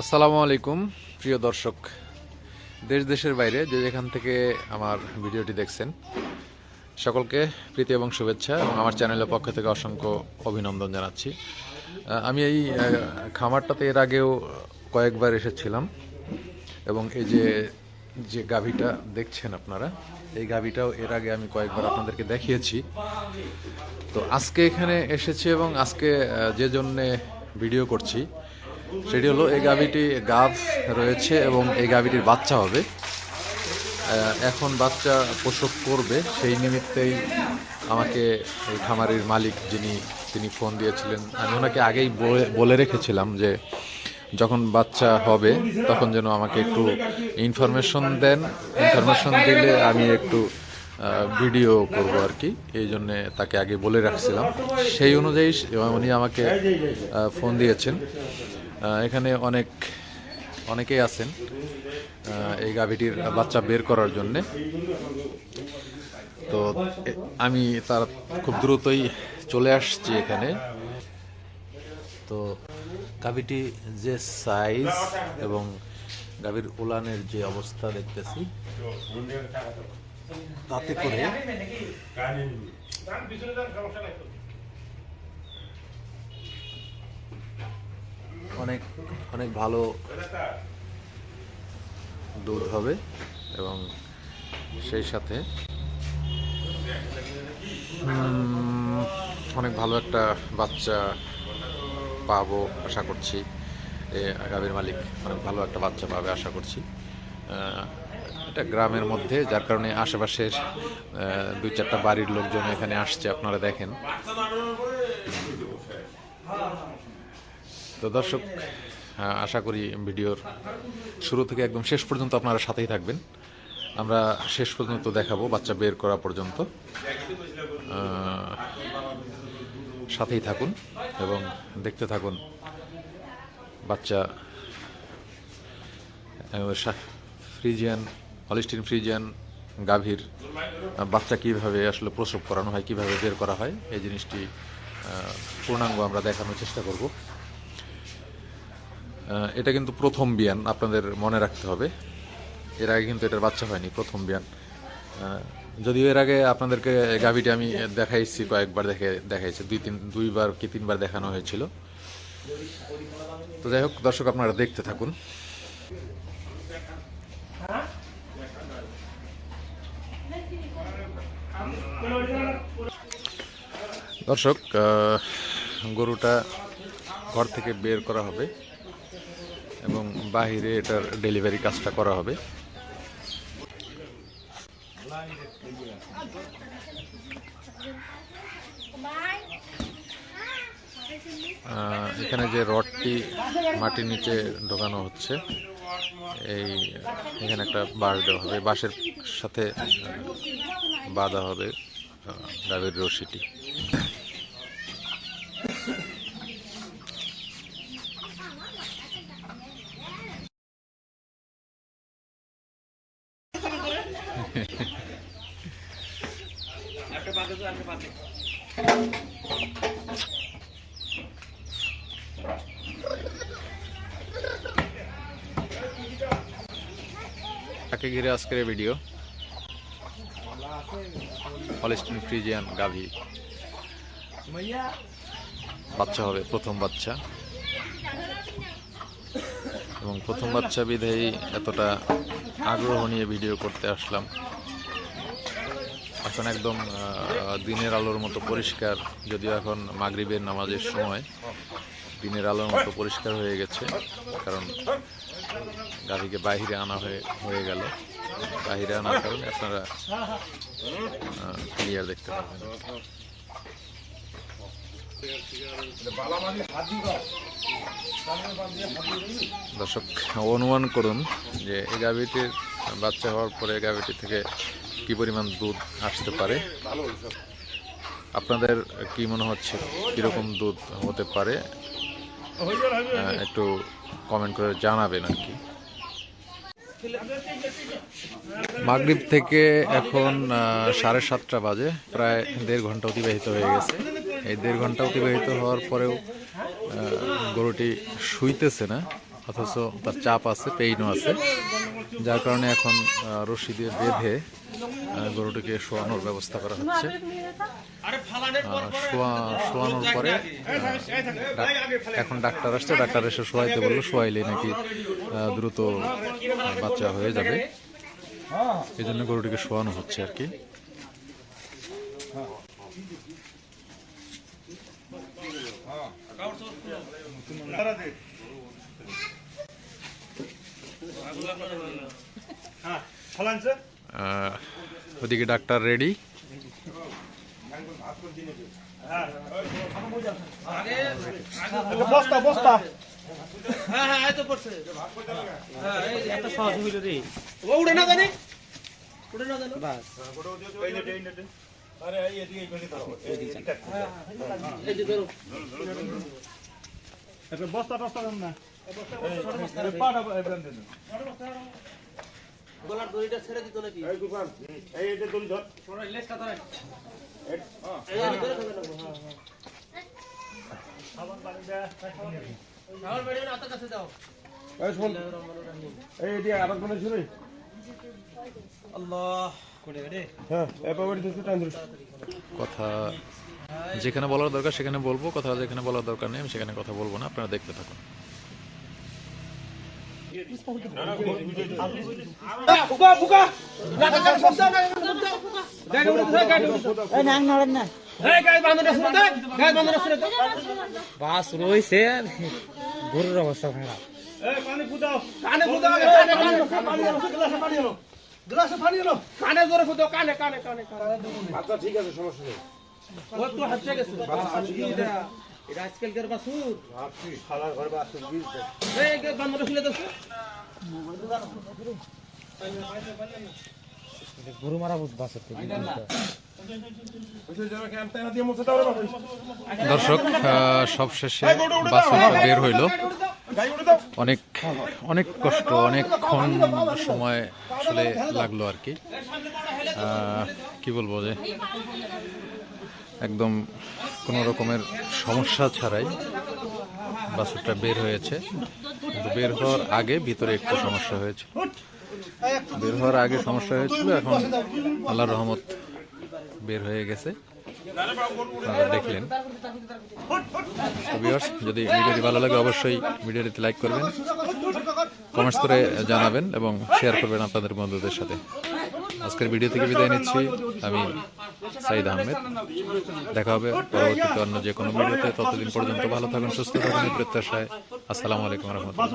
আসসালামু আলাইকুম, প্রিয় দর্শক। দেশ দেশের বাইরে যে যেখান থেকে আমার ভিডিওটি দেখছেন, সকলকে প্রীতি এবং শুভেচ্ছা এবং আমার চ্যানেলের পক্ষ থেকে অসংখ্য অভিনন্দন জানাচ্ছি। আমি এই খামারটাতে এর আগেও কয়েকবার এসেছিলাম এবং এই যে যে গাভীটা দেখছেন আপনারা, এই গাভীটাও এর আগে আমি কয়েকবার আপনাদেরকে দেখিয়েছি। তো আজকে এখানে এসেছি এবং আজকে যে জন্যে ভিডিও করছি সেটি হলো, এই গাভীটি গাভ রয়েছে এবং এই গাভীটির বাচ্চা হবে। এখন বাচ্চা প্রসব করবে, সেই নিমিত্তেই আমাকে এই খামারের মালিক যিনি, তিনি ফোন দিয়েছিলেন। আমি ওনাকে আগেই বলে- রেখেছিলাম যে, যখন বাচ্চা হবে, তখন যেন আমাকে একটু ইনফরমেশন দেন। ইনফরমেশন দিলে আমি একটু ভিডিও করব আর কি, এই জন্যে তাকে আগে বলে রাখছিলাম। সেই অনুযায়ী উনি আমাকে ফোন দিয়েছেন। এখানে অনেক অনেকেই আছেন এই গাভীটির বাচ্চা বের করার জন্যে তো আমি তার খুব দ্রুতই চলে আসছি এখানে তো গাভীটি যে সাইজ এবং গাভীর উলানের যে অবস্থা দেখতেছি তাতে করে অনেক অনেক ভালো দুধ হবে এবং সেই সাথে অনেক ভালো একটা বাচ্চা পাবো, আশা করছি। গাভীর মালিক অনেক ভালো একটা বাচ্চা পাবে, আশা করছি। এটা গ্রামের মধ্যে, যার কারণে আশেপাশের দুই চারটা বাড়ির লোকজন এখানে আসছে, আপনারা দেখেন। তো দর্শক আশা করি ভিডিওর শুরু থেকে একদম শেষ পর্যন্ত আপনারা সাথেই থাকবেন। আমরা শেষ পর্যন্ত দেখাবো, বাচ্চা বের করা পর্যন্ত। সাথেই থাকুন এবং দেখতে থাকুন বাচ্চা ফ্রিজিয়ান হলিস্টিন ফ্রিজিয়ান গাভীর বাচ্চা কীভাবে আসলে প্রসব করানো হয়, কীভাবে বের করা হয়, এই জিনিসটি পূর্ণাঙ্গ আমরা দেখানোর চেষ্টা করব। এটা কিন্তু প্রথম বিয়ান, আপনাদের মনে রাখতে হবে। এর আগে কিন্তু এটার বাচ্চা হয়নি, প্রথম বিয়ান। যদিও এর আগে আপনাদেরকে গাভিটি আমি দেখাইছি, কয়েকবার দেখে দেখাইছি, দুই তিন, দুইবার কি তিনবার দেখানো হয়েছিল। তো যাই হোক, দর্শক আপনারা দেখতে থাকুন। দর্শক গরুটা ঘর থেকে বের করা হবে। বাহিরে এটার ডেলিভারি কাজটা করা হবে। এখানে যে রডটি মাটির নিচে ঢোকানো হচ্ছে, এই, এখানে একটা বাঁশ দেওয়া হবে। বাঁশের সাথে বাঁধা হবে ডাবের রশিটি। তাকে ঘিরে আজকের ভিডিও হলিস্টিন ফ্রিজিয়ান গাভী বাচ্চা হবে প্রথম বাচ্চা। এবং প্রথম বাচ্চা বিধেই এতটা আগ্রহ নিয়ে ভিডিও করতে আসলাম। এখন একদম দিনের আলোর মতো পরিষ্কার, যদিও এখন মাগরিবের নামাজের সময়, দিনের আলোর মতো পরিষ্কার হয়ে গেছে, কারণ গাড়িকে বাহিরে আনা হয়ে হয়ে গেল। বাহিরে আনার কারণে আপনারা ক্লিয়ার দেখতে পাবেন দর্শক, অনুমান করুন যে এই গাভীটির বাচ্চা হওয়ার পরে গাভীটি থেকে কি পরিমাণ দুধ আসতে পারে? আপনাদের কি মনে হচ্ছে কীরকম দুধ হতে পারে? একটু কমেন্ট করে জানাবেন আর কি। মাগরিব থেকে এখন সাড়ে সাতটা বাজে, প্রায় দেড় ঘণ্টা অতিবাহিত হয়ে গেছে। এই দেড় ঘণ্টা অতিবাহিত হওয়ার পরেও গরুটি শুইতেছে না, অথচ তার চাপ আছে পেইনও আছে, যার কারণে এখন রশি দিয়ে বেঁধে গরুটিকে শোয়ানোর ব্যবস্থা করা হচ্ছে। শোয়া, শোয়ানোর পরে এখন ডাক্তার আসছে, ডাক্তার এসে শোয়াইতে বলল শোয়াইলে নাকি দ্রুত বাচ্চা হয়ে যাবে। এই জন্য গরুটিকে শোয়ানো হচ্ছে আর কি। ওদিকে ডাক্তার রেডি বস্তা বস্তা হ্যাঁ হ্যাঁ হ্যাঁ উড়ে না জানি উড়ে না জানি বস্তা টস্তা দেন না। পাটা এবার দেন গলার দড়িটা ছেড়ে দিত নাকি? এই গুফান এই এটা দড়ি ধর। সরাই লেজটা ধরে এই এই ধরে ধরে না সাবান পানি দে আমার বেড়ে না কাছে দাও এই শুন। এই এটি আবার কোন শুরু আল্লাহ। হ্যাঁ কথা যেখানে বলার দরকার সেখানে বলব কথা যেখানে বলার দরকার নেই আমি সেখানে কথা বলব না আপনারা দেখতে থাকুন বাস রয়েছে গরুর অবস্থা খারাপ এই পানি কানে ফুদো কানে কানে পানি এলো গ্লাসে পানি এলো গ্লাসে পানি এলো কানে জোরে ফুদো কানে কানে কানে আচ্ছা ঠিক আছে সমস্যা নেই। ও তো হাঁটছে গেছে। এটা আজকালকার বাসুর। আপনি শালার ঘরে বাস বিল এই গাড়ি বাঁধনে শুলে দছ গরু মারা বুঝ বাসের দর্শক সবশেষে বাসুরটা বের হইল। অনেক অনেক কষ্ট অনেকক্ষণ সময় আসলে লাগল আর কি। কি বলব যে, একদম কোনো রকমের সমস্যা ছাড়াই বাসুরটা বের হয়েছে। কিন্তু বের হওয়ার আগে ভিতরে একটু সমস্যা হয়েছে। বের হওয়ার আগে সমস্যা হয়েছিল, এখন আল্লাহর রহমত বের হয়ে গেছে। দেখলেন। যদি ভিডিওটি ভালো লাগে, অবশ্যই ভিডিওটিতে লাইক করবেন কমেন্টস করে জানাবেন এবং শেয়ার করবেন আপনাদের বন্ধুদের সাথে। আজকের ভিডিও থেকে বিদায় নিচ্ছি। আমি সাইদ আহমেদ। দেখা হবে পরবর্তীতে অন্য যে কোনো ভিডিওতে। ততদিন পর্যন্ত ভালো থাকুন, সুস্থ থাকুন প্রত্যাশায়। আসসালামু আলাইকুম রহমতুল্লাহ।